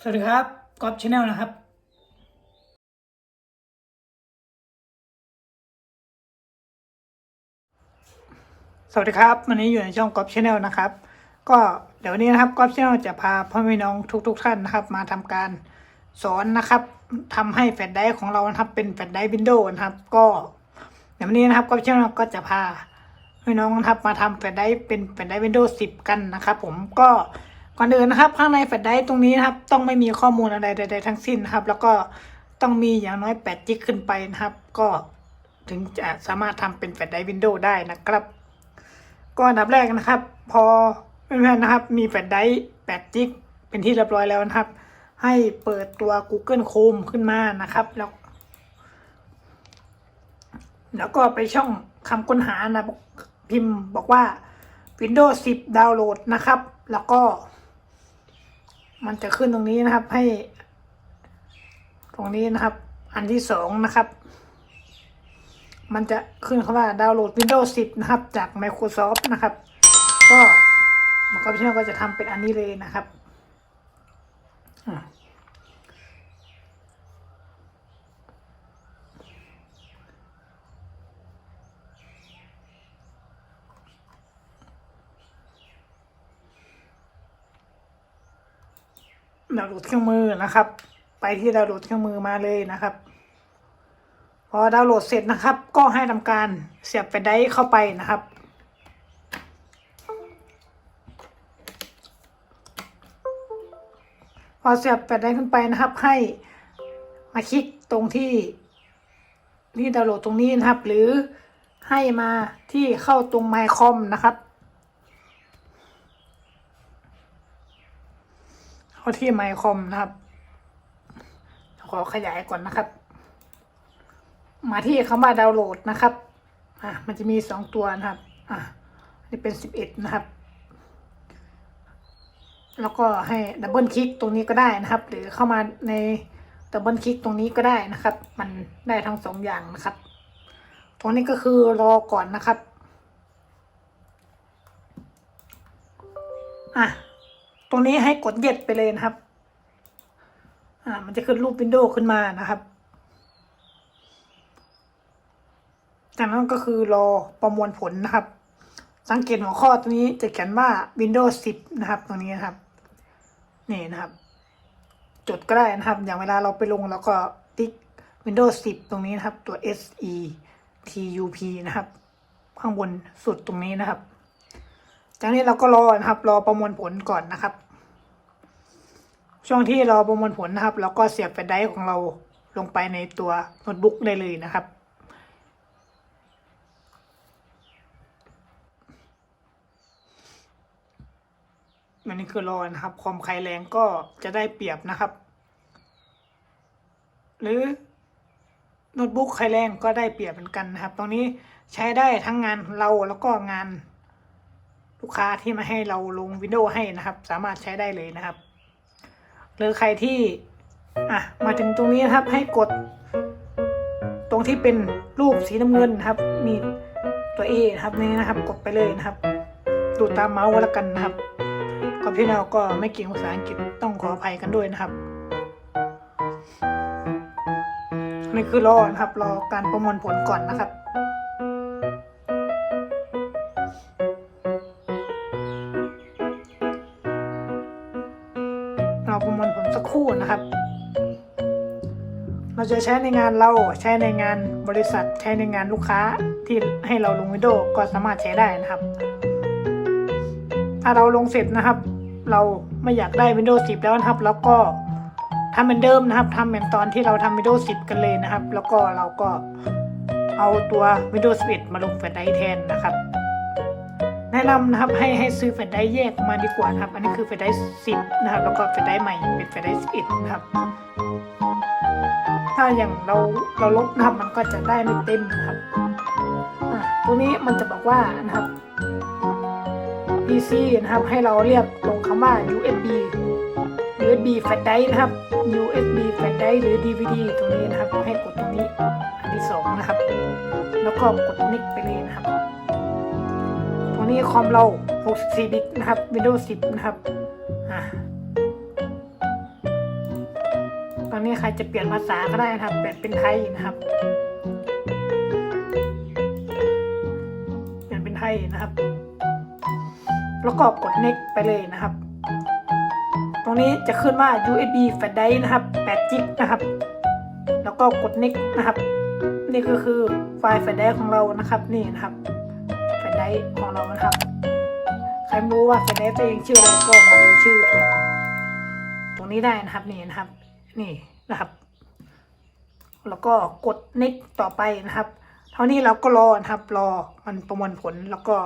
สวัสดีครับก๊อฟชาแนลนะครับสวัสดีครับวันนี้อยู่ในช่องก๊อฟชาแนลนะครับ ก็เดี๋ยววันนี้นะครับก๊อฟชาแนลจะพาพ่อแม่น้องทุกๆท่านนะครับ มาทำการสอนนะครับทำให้แฟลชไดร์ของเรานะครับ เป็นแฟลชไดร์วินโดว์นะครับ ก็เดี๋ยววันนี้นะครับก๊อฟชาแนลก็จะพาพี่น้องนะครับมาทำแฟลชไดร์เป็นแฟลชไดร์วินโดว์10 กันนะครับ ผมก็ ก่อนอื่นนะครับ ข้างในแฟลชไดรฟ์ตรงนี้นะครับ ต้องไม่มีข้อมูลอะไรใด ๆ ทั้งสิ้นนะครับ แล้วก็ต้องมีอย่างน้อย8จิกขึ้นไปนะครับ ก็ถึงจะสามารถทำเป็นแฟลชไดรฟ์วินโดว์ได้นะครับ ก็อันดับแรกนะครับ พอเพื่อนๆนะครับ มีแฟลชไดรฟ์8จิกเป็นที่เรียบร้อยแล้วนะครับ ให้เปิดตัว Google Chrome ขึ้นมานะครับแล้วแล้วก็ไปช่องคำค้นหานะพิมพ์บอกว่า Windows 10 ดาวน์โหลดนะครับ แล้วก็ มันจะขึ้นตรงนี้นะครับ ให้ ตรงนี้นะครับ อันที่สองนะครับ มันจะขึ้นคำว่าดาวน์โหลด Windows 10 นะครับ จาก Microsoft นะครับ ก็มันก็พี่น้องก็จะทำเป็นอันนี้เลยนะครับาวน์โหลดเครื่องมือนะครับ ไปที่ดาวน์โหลดเครื่องมือมาเลยนะครับ พอดาวน์โหลดเสร็จนะครับ ก็ให้ทำการเสียบแฟลชไดร์เข้าไปนะครับ พอเสียบแฟลชไดร์ขึ้นไปนะครับ ให้มาคลิกตรงที่ที่ดาวน์โหลดตรงนี้นะครับ หรือให้มาที่เข้าตรง My Com นะครับาที่ My Com นะครับขอขยายก่อนนะครับ มาที่คำว่าดาวน์โหลดนะครับอะมันจะมีสองตัวนะครับอะอันนี่เป็นสิบเอ็ดนะครับ แล้วก็ให้ดับเบิลคลิกตรงนี้ก็ได้นะครับ หรือเข้ามาในดับเบิลคลิกตรงนี้ก็ได้นะครับ มันได้ทั้งสองอย่างนะครับ ตรงนี้ก็คือรอก่อนนะครับ อะ ตรงนี้ให้กดเย็ดไปเลยนะครับ อ่า มันจะขึ้นรูปวินโดว์ขึ้นมานะครับ จากนั้นก็คือรอประมวลผลนะครับ สังเกตหัวข้อตัวนี้จะเขียนว่า Windows 10 นะครับ ตรงนี้นะครับ นี่นะครับ จดก็ได้นะครับ อย่างเวลาเราไปลงแล้วก็ติ๊ก Windows 10 ตรงนี้นะครับ ตัว S E T U P นะครับ ข้างบนสุดตรงนี้นะครับ จากนี้เราก็รอนะครับ รอประมวลผลก่อนนะครับ ช่วงที่รอประมวลผลนะครับ เราก็เสียบแฟลชไดร์ของเราลงไปในตัวโน้ตบุ๊กได้เลยนะครับอันนี้คือรอนะครับ ความใครแรงก็จะได้เปรียบนะครับ หรือโน้ตบุ๊กใครแรงก็ได้เปรียบเหมือนกันนะครับ ตรงนี้ใช้ได้ทั้งงานเราแล้วก็งาน ลูกค้าที่มาให้เราลงวิดีโอให้นะครับ สามารถใช้ได้เลยนะครับ หรือใครที่อะมาถึงตรงนี้นะครับให้กด ตรงที่เป็นรูปสีน้ำเงินนะครับ มีตัว A นะครับนี่นะครับกดไปเลยนะครับ ดูตามเมาส์ก็แล้วกันนะครับก็พี่เราก็ไม่เก่งภาษาอังกฤษต้องขออภัยกันด้วยนะครับนี่คือรอนะครับรอการประมวลผลก่อนนะครับ เราประมวลผลสักครู่นะครับ เราจะใช้ในงานเราใช้ในงานบริษัทใช้ในงานลูกค้าที่ให้เราลงวิดีโอก็สามารถใช้ได้นะครับ ถ้าเราลงเสร็จนะครับ เราไม่อยากได้ Windows 10 แล้วนะครับ แล้วก็ทำเหมือนเดิมนะครับทำเหมือนตอนที่เราทำ Windows 10 กันเลยนะครับ แล้วก็เราก็เอาตัว Windows 11 มาลงแฟลชไดร์แทนนะครับ นำนะครับให้ให้ซื้อแฟลชไดร์แยกมาดีกว่านะครับ อันนี้คือแฟลชไดรฟ์10นะครับ แล้วก็แฟลชไดร์ใหม่เป็นแฟลชไดรฟ์11นะครับ ถ้าอย่างเราเราลบนะครับมันก็จะได้ไม่เต็มนะครับตรงนี้มันจะบอกว่านะครับ PC นะครับให้เราเรียกตรงคำว่า USB USB flash drive นะครับ USB flash drive หรือ DVD ตรงนี้นะครับ ให้กดตรงนี้อันที่สองนะครับ แล้วก็กด next ไปเลยนะครับ ตรงนี้คอมเรา 64 บิตนะครับ Windows 10 นะครับอะนี้ใครจะเปลี่ยนภาษาก็ได้นะครับ เปลี่ยนเป็นไทยนะครับ เปลี่ยนเป็นไทยนะครับ แล้วก็กด next ไปเลยนะครับ ตรงนี้จะขึ้นว่า USB flash drive นะครับ8 g b นะครับ แล้วก็กด next นะครับ นี่ก็คือไฟล์ flash drive ของเรานะครับนี่นะครับ ของเรานะครับ ใครไม่รู้ว่า flash drive ตัวเองชื่ออะไรก็มาดูชื่อตรงตรงนี้ได้นะครับนี่นะครับ นี่นะครับ แล้วก็กด next ต่อไปนะครับ เท่านี้เราก็รอนะครับ รอมันประมวลผลแล้วก็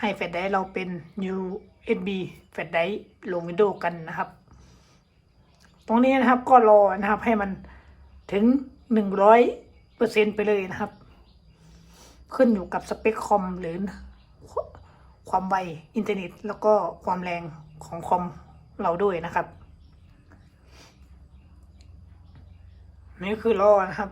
ให้แฟลชไดร์เราเป็น USB แฟลชไดร์ลง Windows กันนะครับ ตรงนี้นะครับก็รอนะครับให้มันถึงหนึ่งร้อยเปอร์เซ็นไปเลยนะครับ ขึ้นอยู่กับสเปคคอมหรือความไวอินเทอร์เน็ต แล้วก็ความแรงของคอมเราด้วยนะครับ นี่คือล้อนะครับ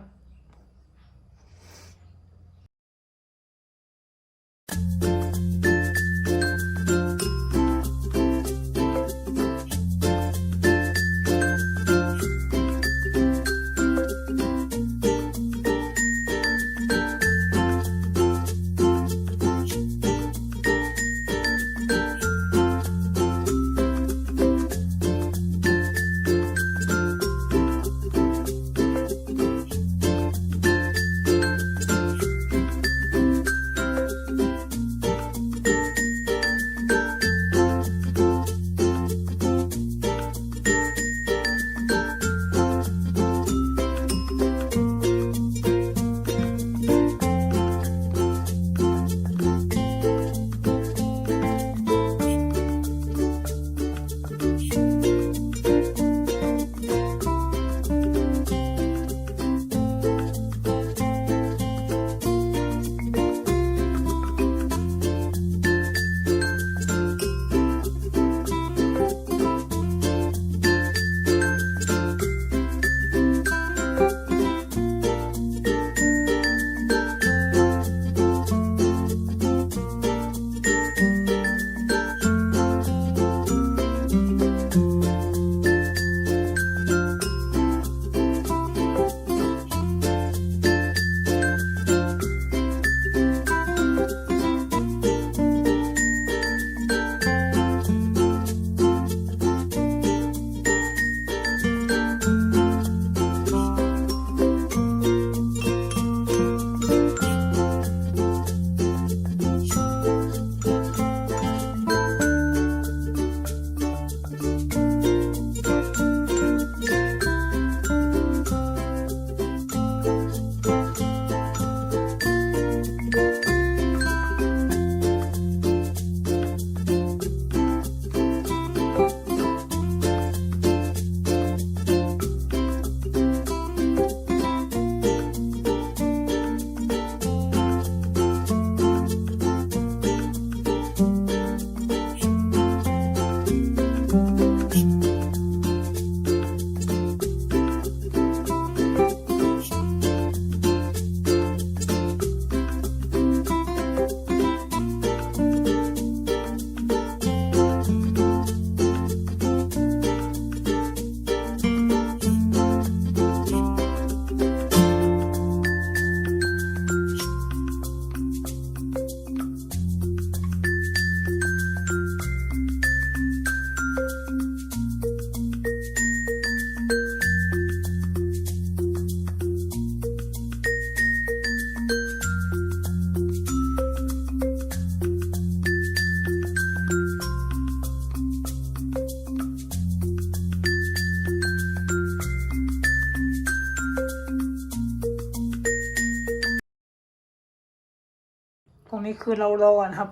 คือเรารอนะครับ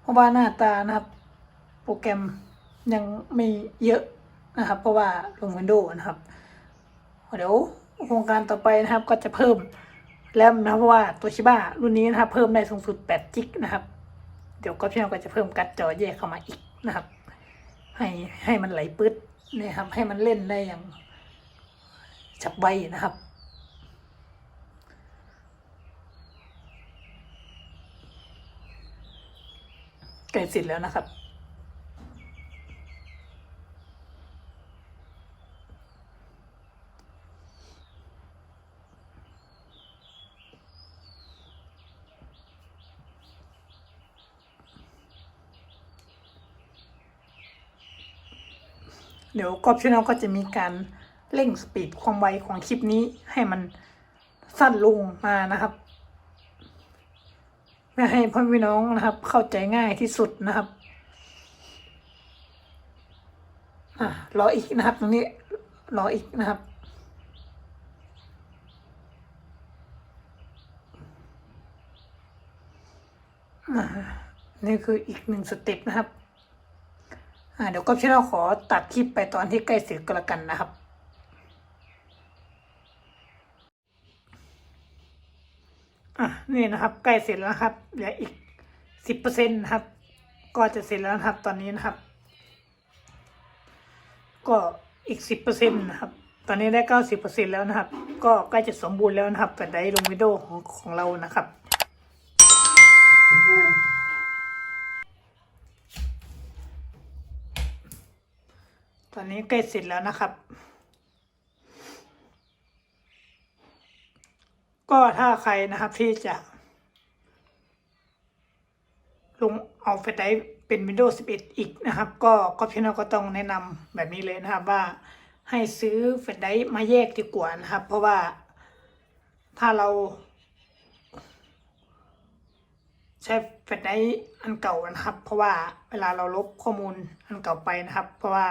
เพราะว่าหน้าตานะครับ โปรแกรมยังไม่เยอะนะครับ เพราะว่าลง Windows นะครับ เดี๋ยวโครงการต่อไปนะครับก็จะเพิ่มแรมนะครับเพราะว่าตัวชิบ้ารุ่นนี้นะครับ เพิ่มได้สูงสุด8จิกนะครับ เดี๋ยวก็พี่น้องก็จะเพิ่มการ์ดจอแยกเข้ามาอีกนะครับ ให้ให้มันไหลปื๊ดนะครับ ให้มันเล่นได้อย่างฉับไวนะครับ กดเสร็จแล้วนะครับ เดี๋ยวกรอบชแนลก็จะมีการเร่งสปีดความไวของคลิปนี้ให้มันสั้นลงมานะครับ เพื่อให้พ่อพี่น้องนะครับ เข้าใจง่ายที่สุดนะครับรออีกนะครับ ตรงนี้รออีกนะครับ นี่คืออีกหนึ่งสเต็ปนะครับเดี๋ยวก็พี่เราขอตัดคลิปไปตอนที่ใกล้เสร็จก็แล้วกันนะครับ อะ นี่นะครับใกล้เสร็จแล้วครับเหลืออีกสิบเปอร์เซ็นต์นะครับ ก็จะเสร็จแล้วครับ ตอนนี้นะครับ ก็อีกสิบเปอร์เซ็นต์นะครับ ตอนนี้ได้เก้าสิบเปอร์เซ็นต์แล้วนะครับ ก็ใกล้จะสมบูรณ์แล้วนะครับแต่ได้ลงวิดีโอของของเรานะครับตอนนี้ใกล้เสร็จแล้วนะครับ ก็ถ้าใครนะครับที่จะ ลงเอาแฟลชไดเป็น Windows 11 อีกนะครับ ก็ก็พี่น้องก็ต้องแนะนำแบบนี้เลยนะครับว่าให้ซื้อแฟลชไดร์มาแยกดีกว่านะครับ เพราะว่าถ้าเราใช้แฟลชไดร์อันเก่านะครับ เพราะว่าเวลาเราลบข้อมูลอันเก่าไปนะครับ เพราะว่า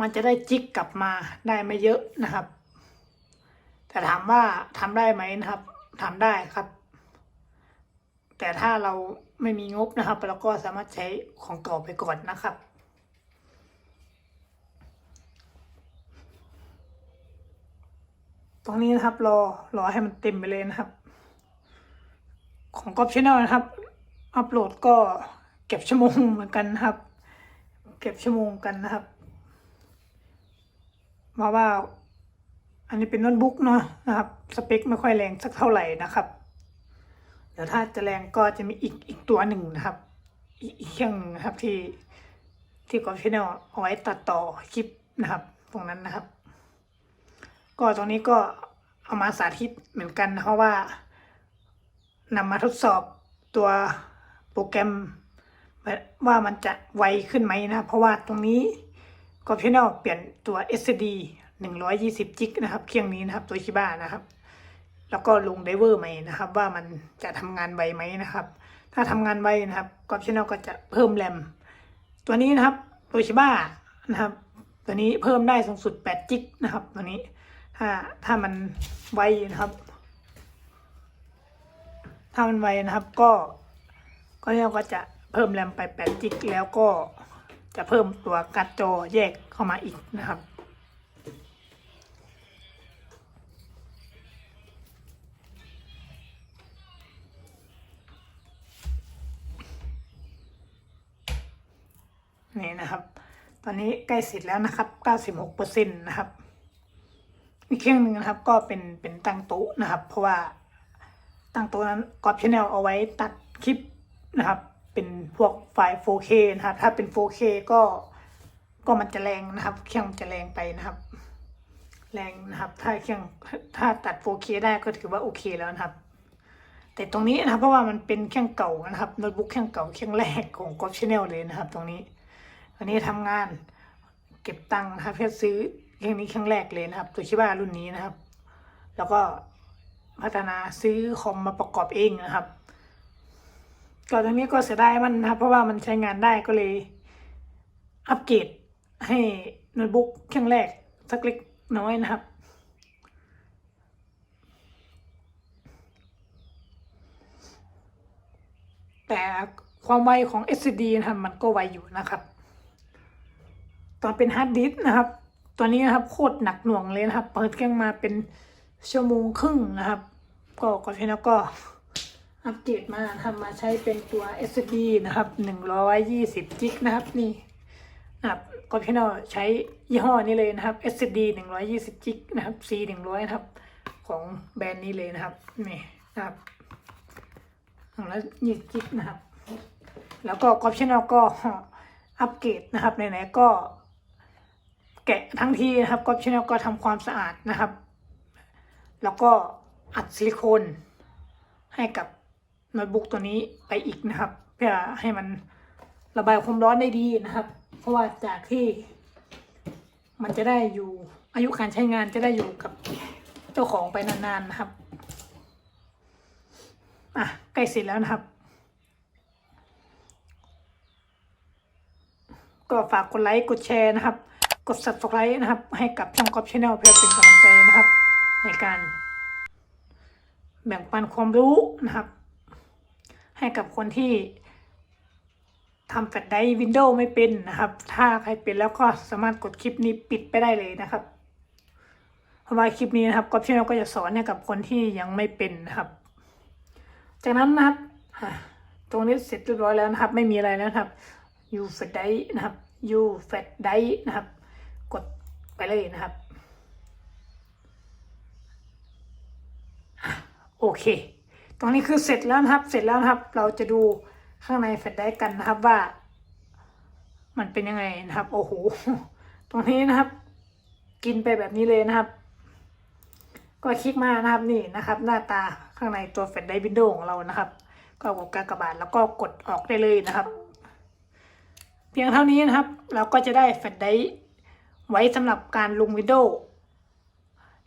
มันจะได้จิกกลับมาได้ไม่เยอะนะครับ แต่ถามว่าทำได้ไหมนะครับทำได้ครับ แต่ถ้าเราไม่มีงบนะครับ เราก็สามารถใช้ของเก่าไปก่อนนะครับตรงนี้นะครับรอรอให้มันเต็มไปเลยนะครับ ของกอบชแนลนะครับ อัปโหลดก็เก็บชั่วโมงเหมือนกันนะครับ เก็บชั่วโมงกันนะครับเพราว่า อันนี้เป็นโน้ตบุ๊กเนาะนะครับ สเปคไม่ค่อยแรงสักเท่าไหร่นะครับเดี๋ยวถ้าจะแรงก็จะมีอีกอีกตัวหนึ่งนะครับ อีกเครื่องนะครับที่ที่กอล์ฟชแนลเอาไว้ตัดต่อคลิปนะครับ ตรงนั้นนะครับ ก็ตรงนี้ก็เอามาสาธิตเหมือนกันนะเพราะว่านำมาทดสอบตัวโปรแกรมว่ามันจะไวขึ้นไหมนะ เพราะว่าตรงนี้กอล์ฟชแนลเปลี่ยนตัว SD 120จิกนะครับเครื่องนี้นะครับตัวชิบ้านะครับ แล้วก็ลงไดเวอร์ใหม่นะครับ ว่ามันจะทำงานไวไหมนะครับ ถ้าทำงานไวนะครับกอล์ฟชแนลก็จะเพิ่มแรมตัวนี้นะครับตัวชิบ้านะครับ ตัวนี้เพิ่มได้สูงสุด8จิกนะครับ ตัวนี้ถ้าถ้ามันไวนะครับ ถ้ามันไวนะครับก็ก็เราก็จะเพิ่มแรมไป8จิกแล้วก็จะเพิ่มตัวการ์ดจอแยกเข้ามาอีกนะครับ ตอนนี้ใกล้เสร็จแล้วนะครับ 96%นะครับอีกเครื่องหนึ่งนะครับ ก็เป็นเป็นตั้งโต๊ะนะครับ เพราะว่าตั้งโต๊ะนั้นกรอบชแนลเอาไว้ตัดคลิปนะครับ เป็นพวกไฟล์ 4K นะครับ ถ้าเป็น 4K ก็ก็มันจะแรงนะครับ เครื่องจะแรงไปนะครับ แรงนะครับ ถ้าเครื่องถ้าตัด 4K ได้ก็ถือว่าโอเคแล้วนะครับ แต่ตรงนี้นะครับเพราะว่ามันเป็นเครื่องเก่านะครับโน้ตบุ๊กเครื่องเก่าเครื่องแรกของกรอ c ช Channel เลยนะครับ ตรงนี้ วันนี้ทำงานเก็บตังค์นะครับเพื่อซื้อเครื่องนี้เครื่องแรกเลยนะครับ ตัวชิบ้ารุ่นนี้นะครับ แล้วก็พัฒนาซื้อคอมมาประกอบเองนะครับก็ตรงนี้ก็เสียดายมันนะครับ เพราะว่ามันใช้งานได้ก็เลย อัปเกรดให้โน้ตบุ๊กเครื่องแรกสักเล็กน้อยนะครับแต่ความไวของ SSD นะครับมันก็ไวอยู่นะครับ ตอนเป็นฮาร์ดดิสก์นะครับ ตัวนี้นะครับโคตรหนักหน่วงเลยนะครับ เปิดเครื่องมาเป็นชั่วโมงครึ่งนะครับ ก็ก่อนที่แล้วก็อัปเกรดมาทำมาใช้เป็นตัว SSD นะครับหนึ่งร้อยยี่สิบจิกนะครับนี่นะครับก็พี่น้องใช้ยี่ห้อนี้เลยนะครับ SSD หนึ่งร้อยยี่สิบจิกนะครับ C หนึ่งร้อยนะครับ ของแบรนด์นี้เลยนะครับนี่นะครับสองร้อยยี่สิบจิกนะครับ แล้วก็กอ p ช i น n ก็อัปเกรดนะครับไหนๆก็ แกะทั้งทีนะครับกอ p ช i น n ก็ทำความสะอาดนะครับ แล้วก็อัดซิลิโคนให้กับโน้ตบุ๊กตัวนี้ไปอีกนะครับ เพื่อให้มันระบายความร้อนได้ดีนะครับ เพราะว่าจากที่มันจะได้อยู่อายุการใช้งานจะได้อยู่กับเจ้าของไปนานๆนะครับ อะใกล้เสร็จแล้วนะครับ ก็ฝากกดไลค์กดแชร์นะครับ กด subscribe นะครับ ให้กับช่องกอล์ฟชาแนลเพื่อเป็นกำลังใจนะครับ ในการแบ่งปันความรู้นะครับ ให้กับคนที่ทำแฟลชไดร์วินโดว์ไม่เป็นนะครับ ถ้าใครเป็นแล้วก็สามารถกดคลิปนี้ปิดไปได้เลยนะครับ เพราะว่าคลิปนี้นะครับกอล์ฟชาแนลก็จะสอนให้กับคนที่ยังไม่เป็นนะครับ จากนั้นนะครับอะตรงนี้เสร็จเรียบร้อยแล้วนะครับ ไม่มีอะไรแล้วครับยูแฟดไดนะครับยูแฟดไดนะครับ ไปเลยนะครับ โอเค ตรงนี้คือเสร็จแล้วนะครับ เสร็จแล้วนะครับ เราจะดูข้างในแฟลดไดกันนะครับว่า มันเป็นยังไงนะครับ โอ้โห ตรงนี้นะครับ กินไปแบบนี้เลยนะครับ ก็คลิกมานะครับนี่นะครับ หน้าตาข้างในตัวแฟลชไดร์วินโดว์ของเรานะครับ ก็กดกากบาทแล้วก็กดออกได้เลยนะครับ เพียงเท่านี้นะครับ เราก็จะได้แฟลชไดร์ ไว้สำหรับการลงวินโด้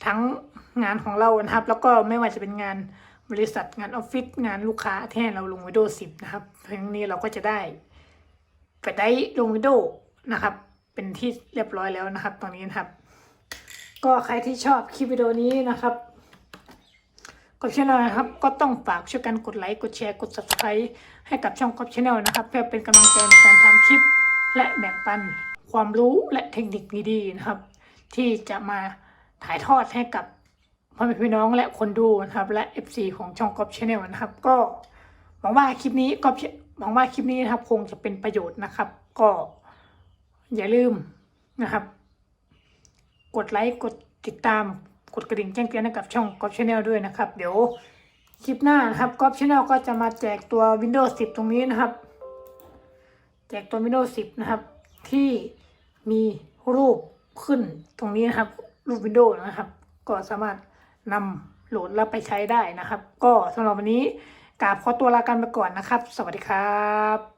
ทั้งงานของเรานะครับ แล้วก็ไม่ว่าจะเป็นงานบริษัทงานออฟฟิศงานลูกค้าที่ให้เราลงวินโดว์10นะครับเพียงนี้เราก็จะได้แฟลชไดร์ลงวินโด้นะครับ เป็นที่เรียบร้อยแล้วนะครับตรงนี้นะครับ ก็ใครที่ชอบคลิปวิดีโอนี้นะครับกดช anel นะครับ ก็ต้องฝากช่วยกันกดไลค์กดแชร์กด subscribe ให้กับช่องกดช anel นะครับ เพื่อเป็นกำลังใจในการทำคลิปและแบ่งปัน ความรู้และเทคนิคดีๆนะครับ ที่จะมาถ่ายทอดให้กับพ่อแม่พี่น้องและคนดูนะครับ และ FC ของช่องกอบช anel นะครับ ก็หวังว่าคลิปนี้ก็หวังว่าคลิปนี้นะครับคงจะเป็นประโยชน์นะครับ ก็อย่าลืมนะครับ กดไลค์กดติดตามกดกระดิ่งแจ้งเตือนให้กับช่องกอล์ฟชาแนลด้วยนะครับ เดี๋ยวคลิปหน้านะครับกอล์ฟชาแนลก็จะมาแจกตัว Windows 10 ตรงนี้นะครับ แจกตัว Windows 10 นะครับ ที่ มีรูปขึ้นตรงนี้นะครับ รูปวิดีโอนะครับ ก็สามารถนำโหลดแล้วไปใช้ได้นะครับ ก็สำหรับวันนี้กราบขอตัวลากันไปก่อนนะครับ สวัสดีครับ